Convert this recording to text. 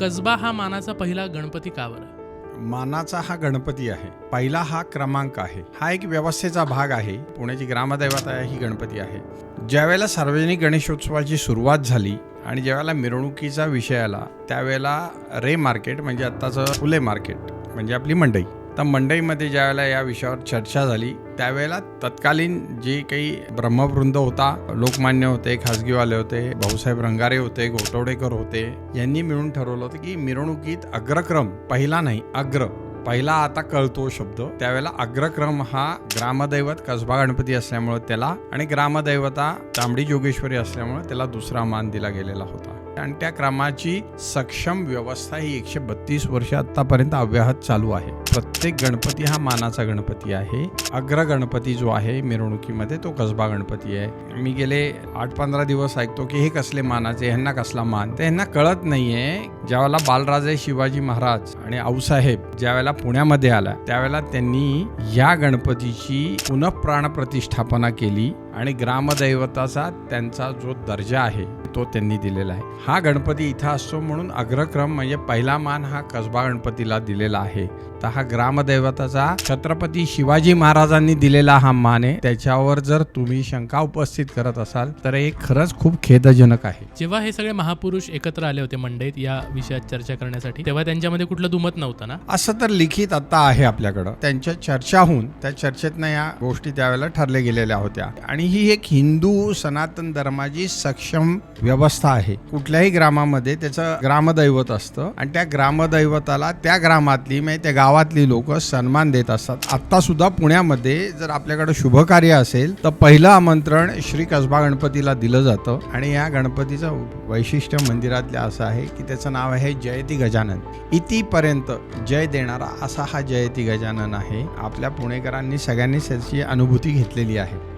कसबा हा मानाचा पहिला गणपती का बरं? मानाचा हा गणपती आहे. पहिला हा क्रमांक आहे. हा एक व्यवस्थेचा भाग आहे. पुण्याची ग्रामदैवता ही गणपती आहे. ज्यावेळेला सार्वजनिक गणेशोत्सवाची सुरुवात झाली आणि ज्यावेळेला मिरवणुकीचा विषय आला त्यावेळेला रे मार्केट म्हणजे आत्ताचं फुले मार्केट म्हणजे आपली मंडई. तर मंडईमध्ये ज्यावेळेला या विषयावर चर्चा झाली त्यावेळेला तत्कालीन जे काही ब्रह्मवृंद होता लोकमान्य होते खाजगीवाले होते भाऊसाहेब रंगारे होते गोटवडेकर होते यांनी मिळून ठरवलं होतं की मिरवणुकीत अग्रक्रम पहिला नाही अग्र. पहिला आता कळतो शब्द. त्यावेळेला अग्रक्रम हा ग्रामदैवत कसबा गणपती असल्यामुळे त्याला आणि ग्रामदैवता तांबडी जोगेश्वरी असल्यामुळे त्याला दुसरा मान दिला गेलेला होता. आणि त्या क्रमाची सक्षम व्यवस्था ही एकशे बत्तीस वर्ष आतापर्यंत अव्याहत चालू आहे. प्रत्येक गणपती हा मानाचा गणपती आहे. अग्र गणपती जो आहे मिरवणुकीमध्ये तो कसबा गणपती आहे. मी गेले आठ पंधरा दिवस ऐकतो की हे कसले मानाचे ह्यांना कसला मान? ते ह्यांना कळत नाहीये. ज्यावेळेला बालराजे शिवाजी महाराज आणि आऊसाहेब ज्यावेळेला पुण्यामध्ये आला त्यावेळेला त्यांनी या गणपतीची पुनःप्राण प्रतिष्ठापना केली. आणि ग्रामदैवताचा त्यांचा जो दर्जा आहे तो त्यांनी दिलेला आहे. हा गणपती इथं असतो म्हणून अग्रक्रम म्हणजे पहिला मान हा कसबा गणपतीला दिलेला आहे. तर हा ग्रामदैवताचा छत्रपती शिवाजी महाराजांनी दिलेला हा मान आहे. त्याच्यावर जर तुम्ही शंका उपस्थित करत असाल तर हे खरंच खूप खेदजनक आहे. जेव्हा हे सगळे महापुरुष एकत्र आले होते मंडईत या विषयात चर्चा करण्यासाठी तेव्हा त्यांच्यामध्ये कुठलं दुमत नव्हतं ना? असं तर लिखित आता आहे आपल्याकडं. त्यांच्या चर्चा होऊन त्या चर्चेतनं या गोष्टी त्यावेळेला ठरल्या गेलेल्या होत्या. आणि आणि ही एक हिंदू सनातन धर्माची सक्षम व्यवस्था आहे. कुठल्याही ग्रामामध्ये त्याचं ग्रामदैवत असतं आणि त्या ग्रामदैवताला त्या ग्रामातली म्हणजे त्या गावातली लोक सन्मान देत असतात. आत्ता सुद्धा पुण्यामध्ये जर आपल्याकडे शुभ कार्य असेल तर पहिलं आमंत्रण श्री कसबा गणपतीला दिलं जातं. आणि या गणपतीचं वैशिष्ट्य मंदिरातल्या असं आहे की त्याचं नाव आहे जयती गजानन. इतिपर्यंत जय देणारा असा हा जयती गजानन आहे. आपल्या पुणेकरांनी सगळ्यांनीच त्याची अनुभूती घेतलेली आहे.